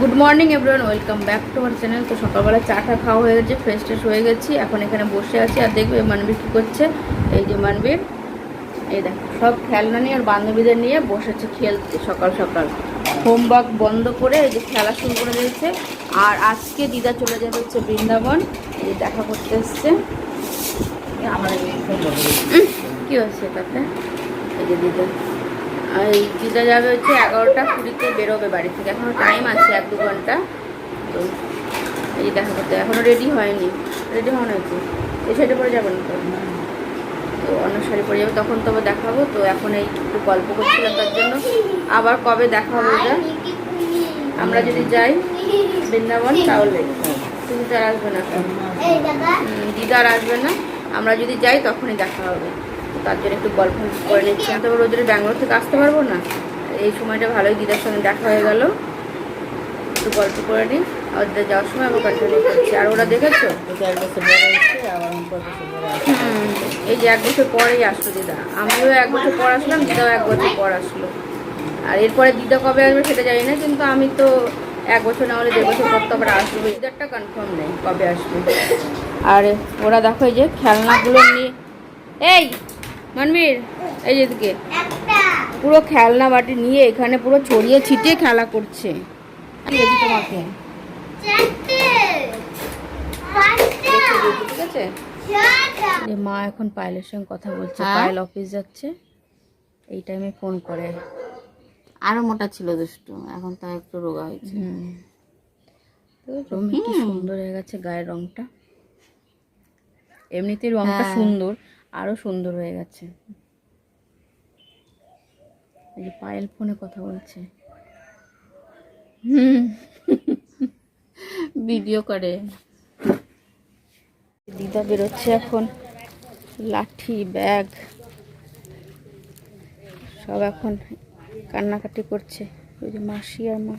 Good morning everyone welcome back to আমার channel তো সকালবেলা চাটা খাওয়া হয়ে গেছে ফ্রেশ ট্রেশ হয়ে গেছি। এখন এখানে বসে আছি আর দেখবে মানবীর কী করছে। এই যে মানবীর, এই দেখ, সব খেলনা নিয়ে আর বান্ধবীদের নিয়ে বসেছে খেলতে সকাল সকাল। হোমওয়ার্ক বন্ধ করে এই যে খেলা শুরু করে দিয়েছে। আর আজকে দিদা চলে যাবে হচ্ছে বৃন্দাবন। এই যে দেখা করতে এসছে। কি হচ্ছে তাতে এই যে দিদা। দিদা যাবে হচ্ছে এগারোটা কুড়িতে বেরোবে বাড়ি থেকে। এখনও টাইম আছে এক দু ঘণ্টা। তো এই দেখা করতে এখনও রেডি হয়নি। রেডি হওয়া হয়েছে এই শাড়ি পরে যাবেন তো? তো অন্য শাড়ি পরে যাবে। তখন তবে দেখাবো। তো এখন এই একটু গল্প করছিলাম তার জন্য। আবার কবে দেখা হবে এটা আমরা যদি যাই বৃন্দাবন তাহলে। তুমি তো আর আসবে না। দিদা আর আসবে না। আমরা যদি যাই তখনই দেখা হবে। তো তার জন্য একটু গল্প করে নিচ্ছি। আমি তো আবার রোজের ব্যাঙ্গালোর থেকে আসতে পারব না। এই সময়টা ভালোই দিদার সঙ্গে দেখা হয়ে গেল। একটু গল্প করে নিই। দিদা যাওয়ার সময় আবার কন্টিনিউ করছি আর ওরা দেখেছ? এই যে এক বছর পরেই আসলো দিদা। আমিও এক বছর পর আসলাম, দিদাও এক বছর পর আসলো। আর এরপরে দিদা কবে আসবে সেটা জানি না, কিন্তু আমি তো এক বছর না হলে দেড় বছর পর তো আবার আসব। দিদারটা কনফার্ম নেই কবে আসবে। আর ওরা দেখো এই যে খেলনাগুলো নিয়ে এই! মানবীর এই যেদিকে পুরো খেলনা বাটি নিয়ে এখানে পুরো ছড়িয়ে ছিটিয়ে খেলা করছে। তোমাকে। ঠিক আছে? মা এখন পায়েলের সঙ্গে কথা বলছে হ্যাঁ? পায়েল অফিস যাচ্ছে। এই টাইমে ফোন করে। আরও মোটা ছিল দুষ্টু এখন তো একটু রোগা হয়েছে। তো রমি কি সুন্দর হয়ে গেছে গায়ের রংটা। এমনিতেই রংটা হ্যাঁ। সুন্দর। আরও সুন্দর হয়ে গেছে। এই যে পায়েল ফোনে কথা বলছে। হুম ভিডিও করে। দিদা বেরোচ্ছে এখন। লাঠি ব্যাগ। সব এখন কান্নাকাটি করছে। ওই যে মাসি আর মা।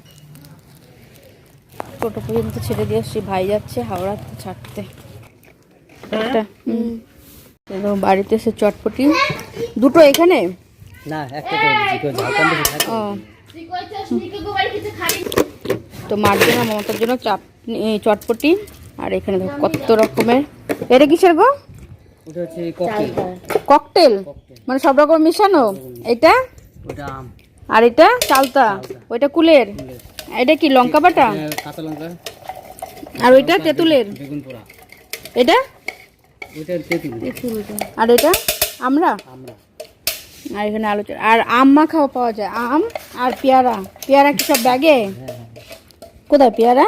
টোটো পর্যন্ত ছেড়ে দিয়ে আসছি। ভাই যাচ্ছে হাওড়া ছাড়তে। একটা হুম। তো বাড়িতে এসে চটপটি। দুটো এখানে? না একটা ও। তো মার জন্য মমতার জন্য চাটনি চটপটি। আর এখানে দেখো কত রকমের। এটা কিসের গো? ককটেল। মানে সব রকম মিশানো? এটা? আর এটা? চালতা? ওইটা কুলের? এটা কি লঙ্কা বাটা? এটা আর ওইটা তেঁতুলের? পোড়া। এটা আর এটা? আমরা? আমরা। আর এখানে আলু। আর আম মাখাও পাওয়া যায়। আম আর পেয়ারা। পেয়ারা কি সব ব্যাগে? হ্যাঁ হ্যাঁ কোথায় পেয়ারা?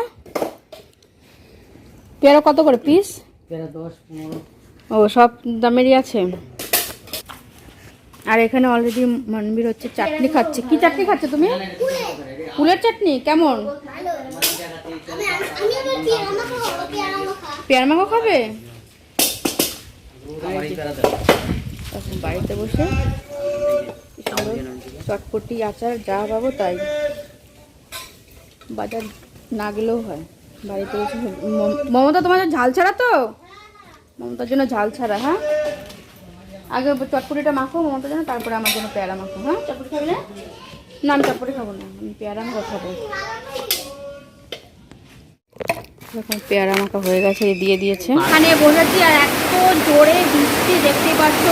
পেয়ারা কত করে পিস ও সব দামেরই আছে। আর এখানে অলরেডি মনবীর হচ্ছে চাটনি খাচ্ছে। কি চাটনি খাচ্ছে তুমি? ফুলের চাটনি? কেমন? পেয়ারা মাখা খাবে? এখন বাড়িতে বসে চটপটি আচার যা পাবো তাই। বাজার না গেলেও হয়। বাড়িতে বসে মম- মমতা তোমার ঝাল ছাড়া তো? মমতার জন্য ঝাল ছাড়া হ্যাঁ? আগে চটপটিটা মাখো মমতার জন্য তারপরে আমার জন্য পেয়ারা মাখো হ্যাঁ? চটপটি খাবে না? না আমি চটপটি খাব না। আমি পেয়ারা মাখা খাব এখন পেয়ারা মাখা হয়ে গেছে দিয়ে দিয়েছে। এখানে বসেছি আর এত জোরে বৃষ্টি দেখতেই পাচ্ছ।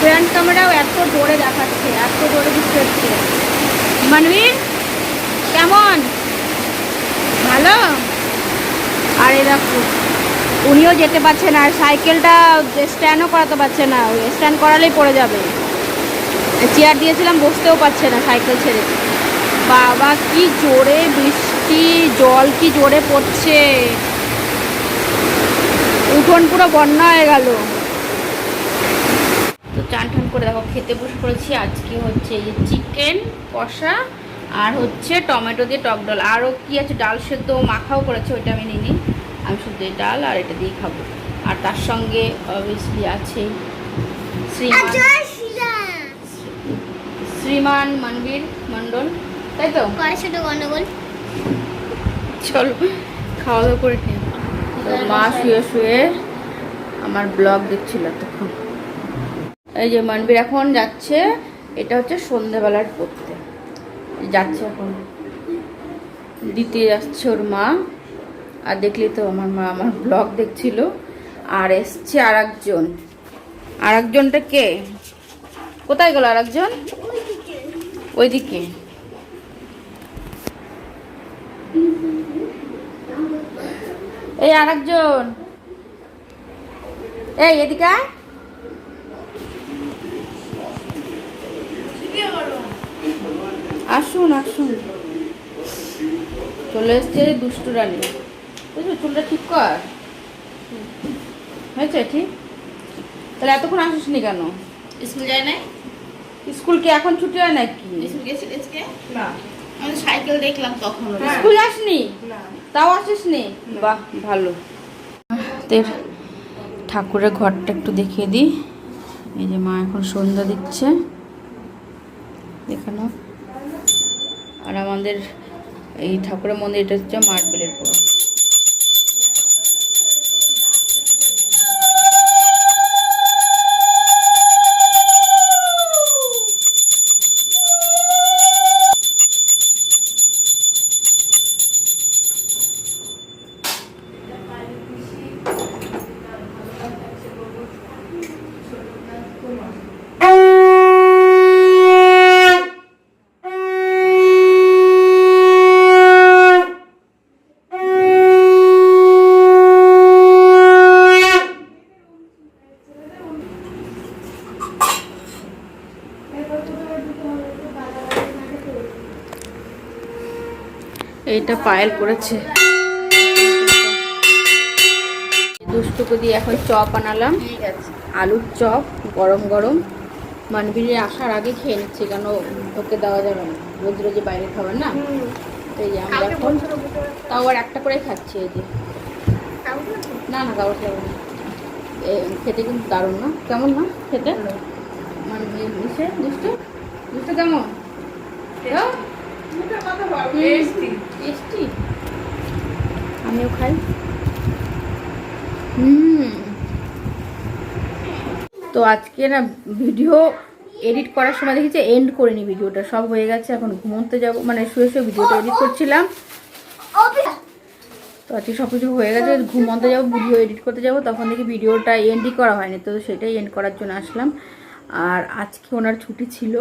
ফ্রন্ট ক্যামেরাও এত জোরে দেখাচ্ছে, এত জোরে বৃষ্টি হচ্ছে। মানবীর, কেমন? ভালো? আর এ দেখো, উনিও যেতে পারছে না, আর সাইকেলটা স্ট্যান্ডও করাতে পারছে না, ওই স্ট্যান্ড করালেই পড়ে যাবে। চেয়ার দিয়েছিলাম, বসতেও পারছে না সাইকেল ছেড়ে। বাবা, কি জোরে বৃষ্টি, জল কি জোরে পড়ছে। উঠোন পুরো বন্যা হয়ে গেল। তো চান টান করে দেখো খেতে বসে পড়েছি। আজকে হচ্ছে এই যে চিকেন কষা আর হচ্ছে টমেটো দিয়ে টক ডাল আরও কি আছে ডাল সেদ্ধ মাখাও করেছে ওইটা আমি নিইনি। আমি শুধু এই ডাল আর এটা দিয়ে খাব। আর তার সঙ্গে অবভিয়াসলি আছে শ্রীমান শ্রীমান মনবীর মণ্ডল। তাই তো? গন্ডগোল। চলো খাওয়া দাওয়া করে নিই তো মা শুয়ে শুয়ে আমার ব্লগ দেখছিল তখন। এই যে মনবীর এখন যাচ্ছে, এটা হচ্ছে সন্ধেবেলার পড়তে। যাচ্ছে এখন। দিতে যাচ্ছে ওর মা। আর দেখলি তো আমার মা আমার ব্লগ দেখছিল। আর এসছে আর একজন আর একজনটা কে? কোথায় গেল আর একজন ওইদিকে। এই আর একজন এই এদিকে আসুন আসুন। চলে এসছে দুষ্টু রানী। বুঝছ চুলটা ঠিক কর। হয়েছে ঠিক? তাহলে এতক্ষণ আসিসনি কেন? স্কুল যায় নাই? স্কুল কি এখন ছুটি হয় নাকি? স্কুল আজকে না। আমি সাইকেল দেখলাম তখন। স্কুল যাসনি তাও আসিস নি বাহ, ভালো। ঠাকুরের ঘরটা একটু দেখিয়ে দিই। এই যে মা এখন সন্ধ্যা দিচ্ছে। দেখানো আর আমাদের এই ঠাকুরের মন্দিরটা হচ্ছে মার্বেলের পুরো। এইটা পায়েল করেছে। দুষ্টুকে দিয়ে এখন চপ আনালাম। আলুর চপ গরম গরম। মানবীর আসার আগে খেয়ে নিচ্ছে কেন ওকে দেওয়া যাবে না। রোজ রোজ বাইরে খাবার না তো এই যে আমরা এখন তাও আর একটা করে খাচ্ছি এই যে। না না কাগজ খাব না। এ, খেতে কিন্তু দারুণ না। কেমন না খেতে? মানে মিশে দুষ্টু? দুষ্টু কেমন? আমিও খাই। হুম। তো আজকে না ভিডিও এডিট করার সময় দেখেছি এন্ড করিনি ভিডিওটা সব হয়ে গেছে এখন ঘুমোতে যাব মানে শুয়ে শুয়ে ভিডিওটা এডিট করছিলাম। তো আজকে সব কিছু হয়ে গেছে ঘুমোতে যাব ভিডিও এডিট করতে যাব তখন দেখি ভিডিওটা এন্ডই করা হয়নি তো সেটাই এন্ড করার জন্য আসলাম। আর আজকে ওনার ছুটি ছিল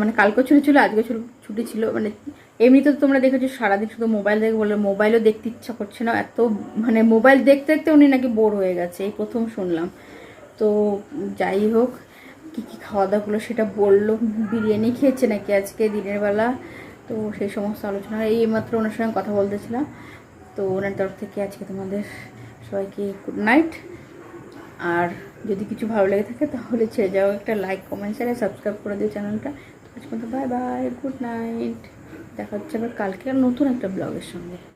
মানে কালকে ছুটি ছিল আজকে ছুটি ছিল মানে এমনিতে তো তোমরা দেখেছ সারাদিন শুধু মোবাইল দেখে বলে, মোবাইলও দেখতে ইচ্ছা করছে না, এত মানে মোবাইল দেখতে দেখতে উনি নাকি বোর হয়ে গেছে, এই প্রথম শুনলাম। তো যাই হোক, কী কী খাওয়া দাওয়াগুলো সেটা বলল, বিরিয়ানি খেয়েছে নাকি আজকে দিনের বেলা? তো সেই সমস্ত আলোচনা, এই মাত্র ওনার সঙ্গে কথা বলতেছিলাম। তো ওনার তরফ থেকে আজকে তোমাদের সবাইকে গুড নাইট আর যদি কিছু ভালো লেগে থাকে তাহলে ছেড়ে যাও একটা লাইক কমেন্ট শেয়ার সাবস্ক্রাইব করে দিও চ্যানেলটা আজ পর্যন্ত বাই বাই গুড নাইট দেখা হচ্ছে আবার কালকে আর নতুন একটা ব্লগের সঙ্গে।